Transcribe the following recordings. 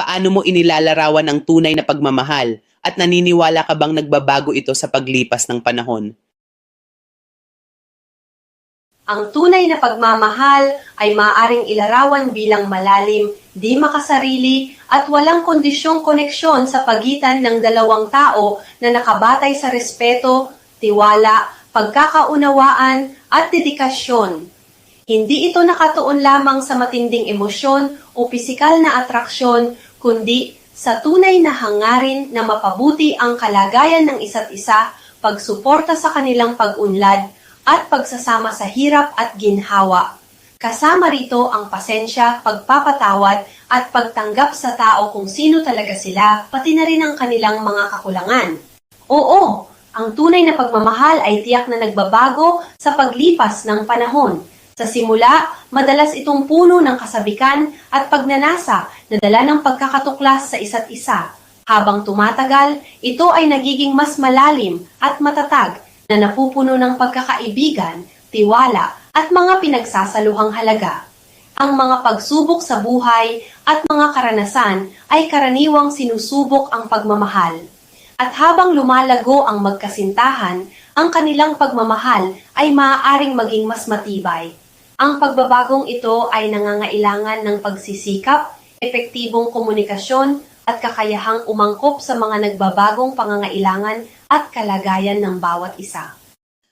Paano mo inilalarawan ang tunay na pagmamahal at naniniwala ka bang nagbabago ito sa paglipas ng panahon? Ang tunay na pagmamahal ay maaaring ilarawan bilang malalim, di makasarili, at walang kondisyong koneksyon sa pagitan ng dalawang tao na nakabatay sa respeto, tiwala, pagkakaunawaan, at dedikasyon. Hindi ito nakatuon lamang sa matinding emosyon o pisikal na atraksyon, kundi sa tunay na hangarin na mapabuti ang kalagayan ng isa't isa, pagsuporta sa kanilang pag-unlad, at pagsasama sa hirap at ginhawa. Kasama rito ang pasensya, pagpapatawad, at pagtanggap sa tao kung sino talaga sila, pati na rin ang kanilang mga kakulangan. Oo, ang tunay na pagmamahal ay tiyak na nagbabago sa paglipas ng panahon. Sa simula, madalas itong puno ng kasabikan at pagnanasa na dala ng pagkakatuklas sa isa't isa. Habang tumatagal, ito ay nagiging mas malalim at matatag na napupuno ng pagkakaibigan, tiwala at mga pinagsasaluhang halaga. Ang mga pagsubok sa buhay at mga karanasan ay karaniwang sinusubok ang pagmamahal. At habang lumalago ang magkasintahan, ang kanilang pagmamahal ay maaaring maging mas matibay. Ang pagbabagong ito ay nangangailangan ng pagsisikap, epektibong komunikasyon, at kakayahang umangkop sa mga nagbabagong pangangailangan at kalagayan ng bawat isa.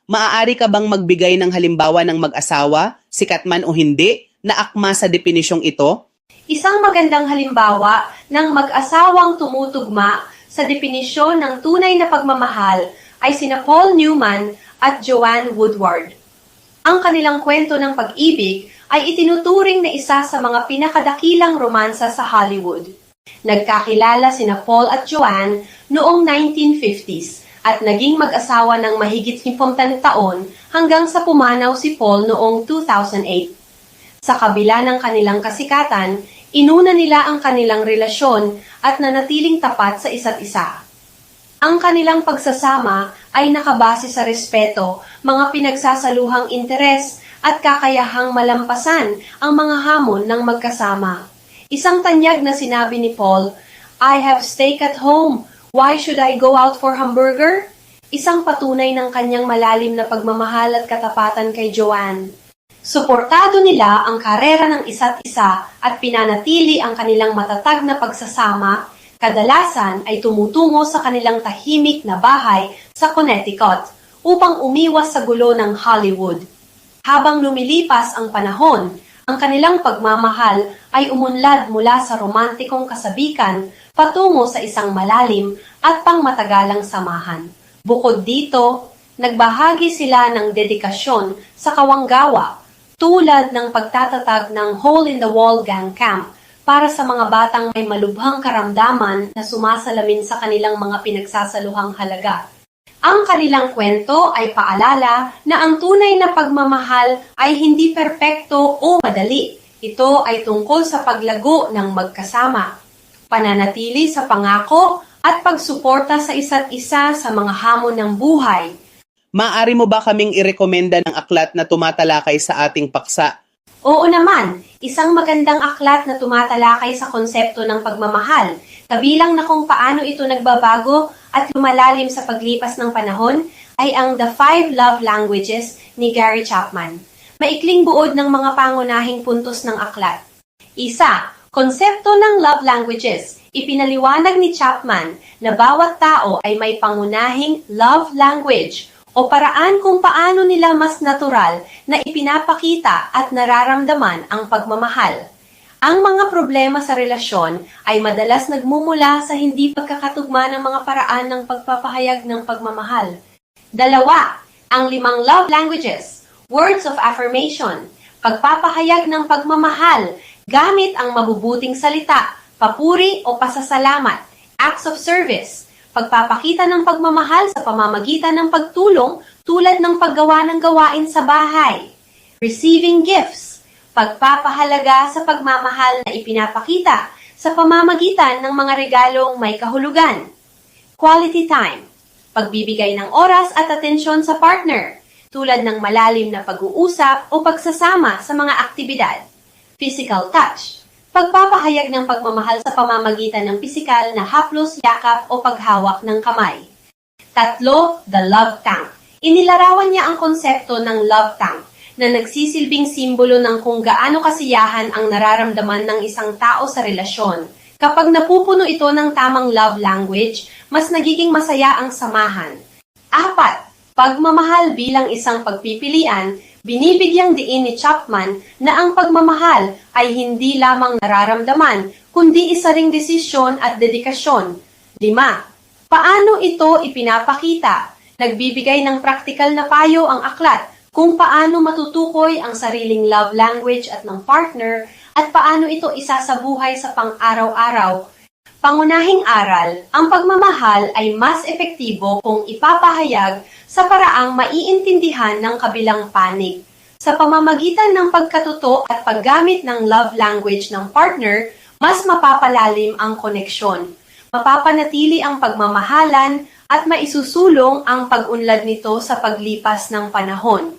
Maaari ka bang magbigay ng halimbawa ng mag-asawa, sikat man o hindi, na akma sa depinisyong ito? Isang magandang halimbawa ng mag-asawang tumutugma sa definisyon ng tunay na pagmamahal ay sina Paul Newman at Joanne Woodward. Ang kanilang kwento ng pag-ibig ay itinuturing na isa sa mga pinakadakilang romansa sa Hollywood. Nagkakilala sina Paul at Joanne noong 1950s at naging mag-asawa ng mahigit 50 taon hanggang sa pumanaw si Paul noong 2008. Sa kabila ng kanilang kasikatan, inuna nila ang kanilang relasyon at nanatiling tapat sa isa't isa. Ang kanilang pagsasama ay nakabase sa respeto, mga pinagsasaluhang interes at kakayahang malampasan ang mga hamon ng magkasama. Isang tanyag na sinabi ni Paul, I have steak at home. Why should I go out for hamburger? Isang patunay ng kanyang malalim na pagmamahal at katapatan kay Joanne. Suportado nila ang karera ng isa't isa at pinanatili ang kanilang matatag na pagsasama, kadalasan ay tumutungo sa kanilang tahimik na bahay sa Connecticut upang umiwas sa gulo ng Hollywood. Habang lumilipas ang panahon, ang kanilang pagmamahal ay umunlad mula sa romantikong kasabikan patungo sa isang malalim at pangmatagalang samahan. Bukod dito, nagbahagi sila ng dedikasyon sa kawanggawa tulad ng pagtatatag ng Hole in the Wall Gang Camp para sa mga batang may malubhang karamdaman na sumasalamin sa kanilang mga pinagsasaluhang halaga. Ang kanilang kwento ay paalala na ang tunay na pagmamahal ay hindi perpekto o madali. Ito ay tungkol sa paglago ng magkasama, pananatili sa pangako at pagsuporta sa isa't isa sa mga hamon ng buhay. Maaari mo ba kaming irekomenda ng aklat na tumatalakay sa ating paksa? Oo naman, isang magandang aklat na tumatalakay sa konsepto ng pagmamahal, kabilang na kung paano ito nagbabago at lumalalim sa paglipas ng panahon ay ang The Five Love Languages ni Gary Chapman. Maikling buod ng mga pangunahing puntos ng aklat. Isa, konsepto ng love languages. Ipinaliwanag ni Chapman na bawat tao ay may pangunahing love language o paraan kung paano nila mas natural na ipinapakita at nararamdaman ang pagmamahal. Ang mga problema sa relasyon ay madalas nagmumula sa hindi pagkakatugma ng mga paraan ng pagpapahayag ng pagmamahal. Dalawa, ang limang love languages, words of affirmation, pagpapahayag ng pagmamahal gamit ang mabubuting salita, papuri o pasasalamat, acts of service, pagpapakita ng pagmamahal sa pamamagitan ng pagtulong tulad ng paggawa ng gawain sa bahay, receiving gifts, pagpapahalaga sa pagmamahal na ipinapakita sa pamamagitan ng mga regalong may kahulugan. Quality time, pagbibigay ng oras at atensyon sa partner, tulad ng malalim na pag-uusap o pagsasama sa mga aktibidad. Physical touch, Pagpapahayag ng pagmamahal sa pamamagitan ng pisikal na haplos, yakap o paghawak ng kamay. Tatlo, the love tank. Inilarawan niya ang konsepto ng love tank na nagsisilbing simbolo ng kung gaano kasiyahan ang nararamdaman ng isang tao sa relasyon. Kapag napupuno ito ng tamang love language, mas nagiging masaya ang samahan. Apat, pagmamahal bilang isang pagpipilian, binibigyang diin ni Chapman na ang pagmamahal ay hindi lamang nararamdaman, kundi isa ring desisyon at dedikasyon. Lima, paano ito ipinapakita? Nagbibigay ng praktikal na payo ang aklat kung paano matutukoy ang sariling love language at ng partner at paano ito isasabuhay sa pang-araw-araw Pangunahing aral, ang pagmamahal ay mas epektibo kung ipapahayag sa paraang maiintindihan ng kabilang panig. Sa pamamagitan ng pagkatuto at paggamit ng love language ng partner, mas mapapalalim ang koneksyon. Mapapanatili ang pagmamahalan at maisusulong ang pag-unlad nito sa paglipas ng panahon.